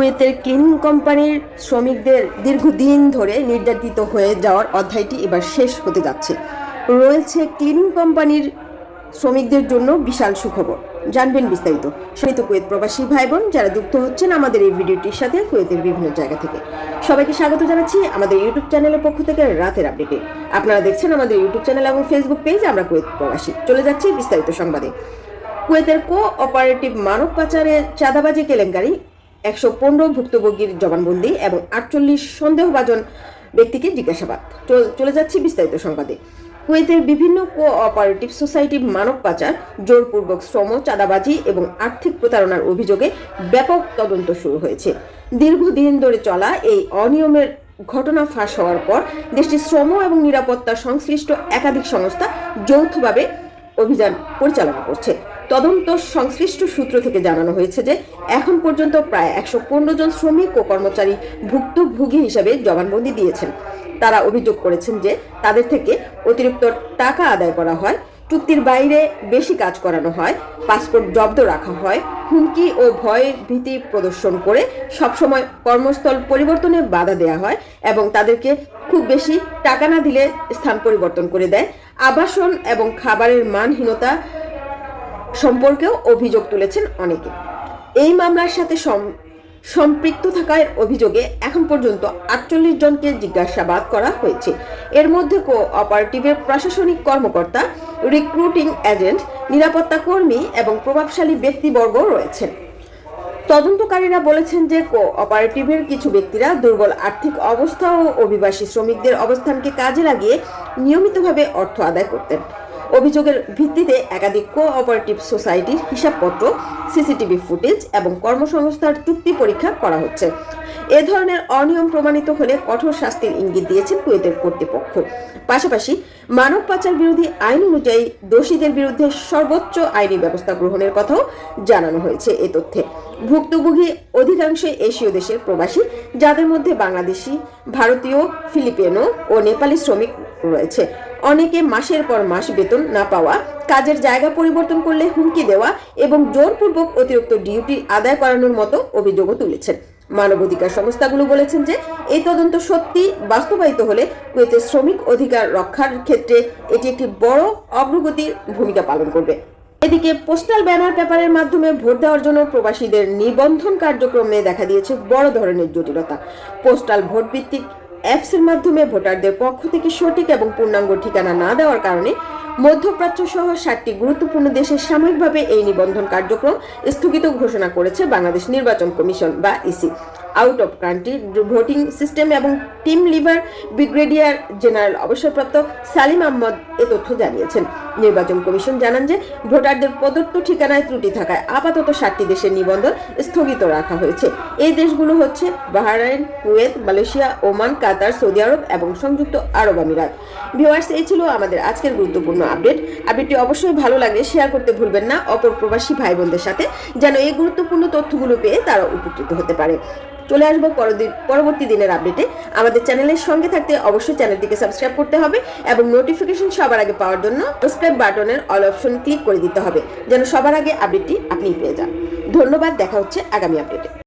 কুয়েতের ক্লিনিং কোম্পানির শ্রমিকদের দীর্ঘদিন ধরে নির্যাতিত হয়ে যাওয়ার অধ্যায়টি এবার শেষ হতে যাচ্ছে। রয়েছে ক্লিনিং কোম্পানির শ্রমিকদের জন্য বিশাল সুখবর। জানবেন বিস্তারিত। সমিত কুয়েত প্রবাসী ভাই বোন যারা যুক্ত হচ্ছেন আমাদের এই ভিডিওটির সাথে কুয়েতের বিভিন্ন জায়গা থেকে। সবাইকে স্বাগত জানাচ্ছি আমাদের ইউটিউব চ্যানেলের পক্ষ থেকে রাতের আপডেটে। আপনারা দেখছেন আমাদের ইউটিউব চ্যানেল এবং ফেসবুক পেজ, আমরা কুয়েত প্রবাসী। চলে যাচ্ছি বিস্তারিত সংবাদে। কুয়েতের কো অপারেটিভ মানব পাচারে চাঁদাবাজি কেলেঙ্কারি একশো পনেরো ভুক্তভোগীর জবানবন্দি এবং আটচল্লিশ সন্দেহভাজন ব্যক্তিকে জিজ্ঞাসাবাদ। চল- যাচ্ছি বিস্তারিত সংবাদে। কুয়েতের বিভিন্ন কো অপারেটিভ সোসাইটি মানব পাচার, জোরপূর্বক শ্রম, চাঁদাবাজি এবং আর্থিক প্রতারণার অভিযোগে ব্যাপক তদন্ত শুরু হয়েছে। দীর্ঘদিন ধরে চলা এই অনিয়মের ঘটনা ফাঁস হওয়ার পর দেশটির শ্রম এবং নিরাপত্তা সংশ্লিষ্ট একাধিক সংস্থা যৌথভাবে অভিযান পরিচালনা করছে। তদন্ত সংশ্লিষ্ট সূত্র থেকে জানানো হয়েছে যে এখন পর্যন্ত প্রায় একশো পনেরো জন শ্রমিক ও কর্মচারী ভুক্তভোগী হিসেবে জবানবন্দি দিয়েছেন। তারা অভিযোগ করেছেন যে তাদের থেকে অতিরিক্ত টাকা আদায় করা হয়, চুক্তির বাইরে বেশি কাজ করানো হয়, পাসপোর্ট জব্দ রাখা হয়, হুমকি ও ভয় ভীতি প্রদর্শন করে সবসময় কর্মস্থল পরিবর্তনে বাধা দেওয়া হয় এবং তাদেরকে খুব বেশি টাকা না দিলে স্থান পরিবর্তন করে দেয়। আবাসন এবং খাবারের মানহীনতা সম্পর্কেও অভিযোগ তুলেছেন অনেকে। এই মামলার সাথে সম- সম্পৃক্ত থাকার অভিযোগে এখন পর্যন্ত আটচল্লিশ জনকে জিজ্ঞাসাবাদ করা হয়েছে। এর মধ্যে কো অপারেটিভের প্রশাসনিক কর্মকর্তা, রিক্রুটিং এজেন্ট, নিরাপত্তা কর্মী এবং প্রভাবশালী ব্যক্তিবর্গ রয়েছেন। তদন্তকারীরা বলেছেন যে কো অপারেটিভের কিছু ব্যক্তিরা দুর্বল আর্থিক অবস্থা ও অভিবাসী শ্রমিকদের অবস্থানকে কাজে লাগিয়ে নিয়মিতভাবে অর্থ আদায় করতেন। অভিযোগের ভিত্তিতে একাধিক কো অপারেটিভ সোসাইটির হিসাবপত্র সিসিটিভি ফুটেজ এবং কর্মসংস্থার চুক্তি পরীক্ষা করা হচ্ছে। এ ধরনের অনিয়ম প্রমাণিত হলে কঠোর শাস্তির ইঙ্গিত দিয়েছেন কুয়েতের কর্তৃপক্ষ। পাশাপাশি মানব পাচার বিরোধী আইন অনুযায়ী দোষীদের বিরুদ্ধে সর্বোচ্চ আইনি ব্যবস্থা গ্রহণের কথাও জানানো হয়েছে এ তথ্যে। ভুক্তভোগী অধিকাংশ এশীয় দেশের প্রবাসী, যাদের মধ্যে বাংলাদেশি, ভারতীয়, ফিলিপিনো ও নেপালি শ্রমিক রয়েছে। অনেকে মাসের পর মাস বেতন না পাওয়া, কাজের জায়গা পরিবর্তন করলে হুমকি দেওয়া এবং জোরপূর্বক অতিরিক্ত ডিউটি আদায় করানোর মতো অভিযোগও তুলেছেন। মানবাধিকার সংস্থাগুলো বলেছেন যে এই তদন্ত সত্যি বাস্তবায়িত হলে কুয়েতের শ্রমিক অধিকার রক্ষার ক্ষেত্রে এটি একটি বড় অগ্রগতির ভূমিকা পালন করবে। এদিকে পোস্টাল ব্যানার পেপারের মাধ্যমে ভোট দেওয়ার জন্য প্রবাসীদের নিবন্ধন কার্যক্রমে দেখা দিয়েছে বড় ধরনের জটিলতা। পোস্টাল ভোট ভিত্তিক অ্যাপসের মাধ্যমে ভোটারদের পক্ষ থেকে সঠিক এবং পূর্ণাঙ্গ ঠিকানা না দেওয়ার কারণে মধ্যপ্রাচ্য সহ সাতটি গুরুত্বপূর্ণ দেশে সাময়িকভাবে এই নিবন্ধন কার্যক্রম স্থগিত ঘোষণা করেছে বাংলাদেশ নির্বাচন কমিশন, বা EC. Out of country voting system এবং টিম লিভার ব্রিগেডিয়ার জেনারেল অবসরপ্রাপ্ত সালিম আহমদ এ তথ্য জানিয়েছেন। নির্বাচন কমিশন জানান যে ভোটারদের প্রদত্ত ঠিকানায় ত্রুটি থাকায় আপাতত সাতটি দেশের নিবন্ধন স্থগিত রাখা হয়েছে। এই দেশগুলো হচ্ছে Bahrain, Kuwait, Malaysia, Oman, Qatar, Saudi আরব এবং সংযুক্ত আরব আমিরাত। ভিওয়ার্স এই ছিল আমাদের আজকের গুরুত্বপূর্ণ আপডেট। আপডেটটি অবশ্যই ভালো লাগলে শেয়ার করতে ভুলবেন না। অপর প্রবাসী ভাই বোনদের সাথে যেন এই গুরুত্বপূর্ণ তথ্যগুলো পেয়ে তারা উপকৃত হতে পারে। চলে আসব পরবর্তী দিনের আপডেটে আমাদের চ্যানেলের সঙ্গে থাকতে অবশ্যই চ্যানেলটিকে সাবস্ক্রাইব করতে হবে এবং নোটিফিকেশন সবার আগে পাওয়ার জন্য সাবস্ক্রাইব বাটনের অল অপশন ক্লিক করে দিতে হবে, যেন সবার আগে আপডেটটি আপনি পেয়ে যান। ধন্যবাদ, দেখা হচ্ছে আগামী আপডেটে